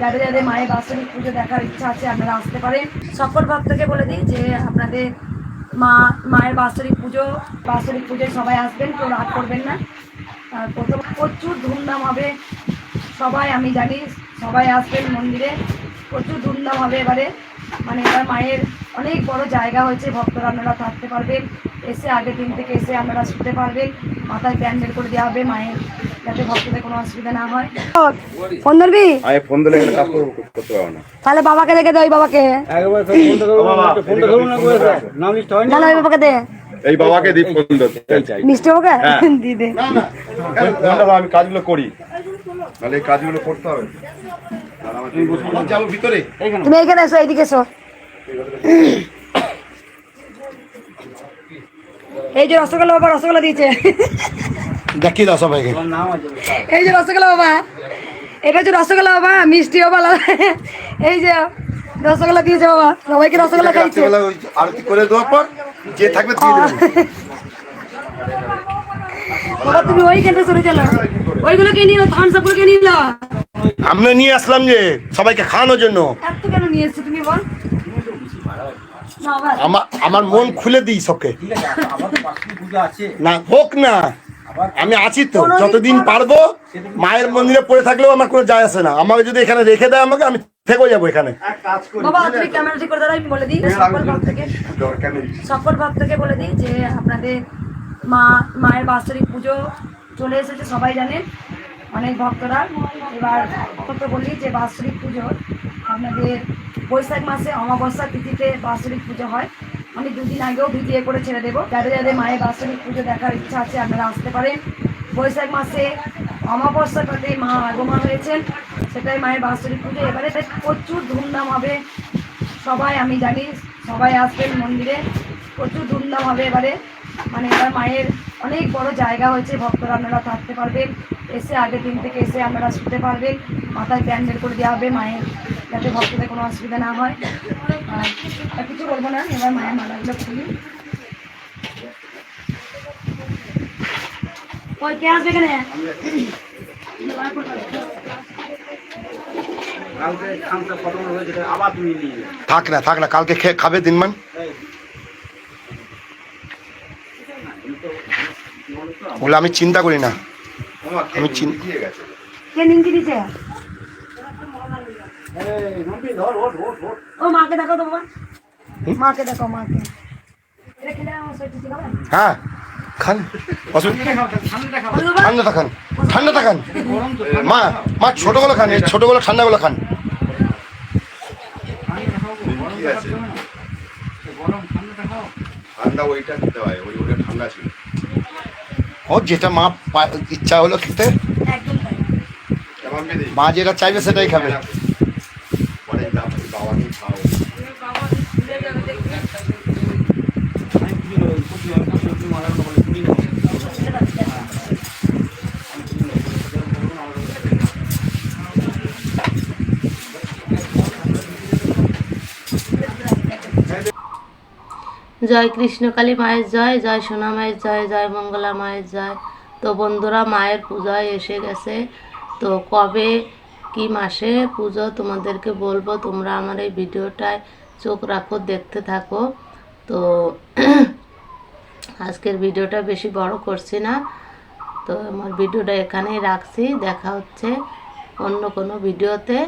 যাদের যাদের মায়ের বাৎসরিক পুজো দেখার ইচ্ছা আছে, আপনারা আসতে পারেন। সকল ভক্তকে বলে দিই যে, আপনাদের মা, মায়ের বাৎসরিক পুজো, বাৎসরিক পুজোয় সবাই আসবেন, কেউ রাগ করবেন না। প্রথম প্রচুর ধুমধাম হবে। সবাই, আমি জানি, সবাই আসবেন মন্দিরে। প্রচুর ধুমধাম হবে এবারে। মানে এবার মায়ের অনেক বড় জায়গা হয়েছে, ভক্তরা আপনারা থাকতে পারবেন। এসে আগের দিন থেকে এসে আপনারা শুতে পারবেন। মাথায় প্যান্ডেল করে দেওয়া হবে মায়ের। যাতে ভক্তদের কোনো অসুবিধা না হয়। ফোন ধরবি? আমি ফোন দিলে এখানে কাজ করবো- করতে পারব না। তাহলে বাবাকে রেখে দে ওই বাবাকে। একবার না নাম লিস্ট না? না ওই দে। এই বাবাকে ফোন দিতে মিষ্টি বাবাকে? হ্যাঁ। দিয়ে দে। ফোনটা দাও, আমি কাজগুলো করি। নাহলে এই কাজগুলো করতে হবে। আর আমার যাব ভিতরে তুমি এখানে এসো এইদিকে এসো। এই যে রসগোল্লা বাবা রসগোল্লা দিয়েছে। দেখি দাও সবাইকে। এই যে রসগোল্লা বাবা এটা হচ্ছে রসগোল্লা বাবা মিষ্টি বাবা এই যে রসগোল্লা দিয়েছে বাবা সবাইকে রসগোল্লা খাইছে। আরতি করে দেওয়ার পর যে থাকবে বাবা তুমি ওইখানটা সরে চলো ওইগুলো কে নিলো? থামস আপগুলো কে নিলো? আমরা নিয়ে আসলাম যে সবাইকে খাওয়ানোর জন্য। এত কেন নিয়ে এসছো তুমি বল। আমার মন খুলে দিই সবকে। না হোক না। আমি আছি তো যতদিন পারব মায়ের মন্দিরে পড়ে থাকলেও আমার কোনো যায় আসে না। আমাকে যদি এখানে রেখে দেয় আমাকে আমি থেকে যাব এখানে। এক কাজ করি বাবা তুমি ক্যামেরা ঠিক করে আমি বলে দিই। সকল ভক্তকে দরকার সকল ভক্তকে বলে দিই যে আপনাদের মা মায়ের বাৎসরিক পুজো চলে এসেছে সবাই জানেন অনেক ভক্তরা। এবার ভক্ত বলি যে বাৎসরিক পুজো আপনাদের বৈশাখ মাসে অমাবস্যা তিথিতে বাৎসরিক পুজো হয়। আমি দুদিন আগেও ভিডিও করে ছেড়ে দেবো। যাদের যাদের মায়ের বাৎসরিক পুজো দেখার ইচ্ছা আছে, আপনারা আসতে পারেন। বৈশাখ মাসে অমাবস্যাটাতে মা আগমন হয়েছেন সেটাই মায়ের বাৎসরিক পুজো। এবারে প্রচুর ধুমধাম হবে। সবাই, আমি জানি, সবাই আসবেন মন্দিরে। প্রচুর ধুমধাম হবে এবারে। মানে এবার মায়ের অনেক বড় জায়গা হয়েছে, ভক্তরা আপনারা থাকতে পারবেন। এসে আগের দিন থেকে এসে আপনারা শুতে পারবেন। মাথায় প্যান্ডেল করে দেওয়া হবে মায়ের। যাতে ভক্তদের কোনো অসুবিধা না হয়। আর কিছু বলব না এবার মায়ের মালাগুলো খুলি ওই কে আসবে এখানে? থাক না থাক না কালকে খেয়ে খাবে দিনমান বলে আমি চিন্তা করি না। আমি চিন- ও মাকে দেখো তো বাবা। মাকে দেখো মাকে। এটা খেলে আমার শরীর ঠিক হবে? হ্যাঁ খান। ঠান্ডাটা খান ঠান্ডাটা খান। মা মা ছোটগুলো খান এই ছোটগুলো ঠান্ডাগুলো খান। ঠান্ডা ওইটা খেতে হয় ওই ঠান্ডা ছিল। ও যেটা মা ইচ্ছা হলো খেতে। মা যেটা চাইবে সেটাই খাবে। বাবাকে খাও। জয় কৃষ্ণকালী মায়ের জয় জয় সোনা মায়ের জয় জয় মঙ্গলা মায়ের জয়। তো বন্ধুরা, মায়ের পূজায় এসে গেছে। তো কবে কি মাসে পুজো তোমাদেরকে বলব, তোমরা আমার এই ভিডিওটায় চোখ রাখো, দেখতে থাকো। তো আজকের ভিডিওটা বেশি বড় করছি না। তো আমার ভিডিওটা এখানেই রাখছি। দেখা হচ্ছে অন্য কোনো ভিডিওতে।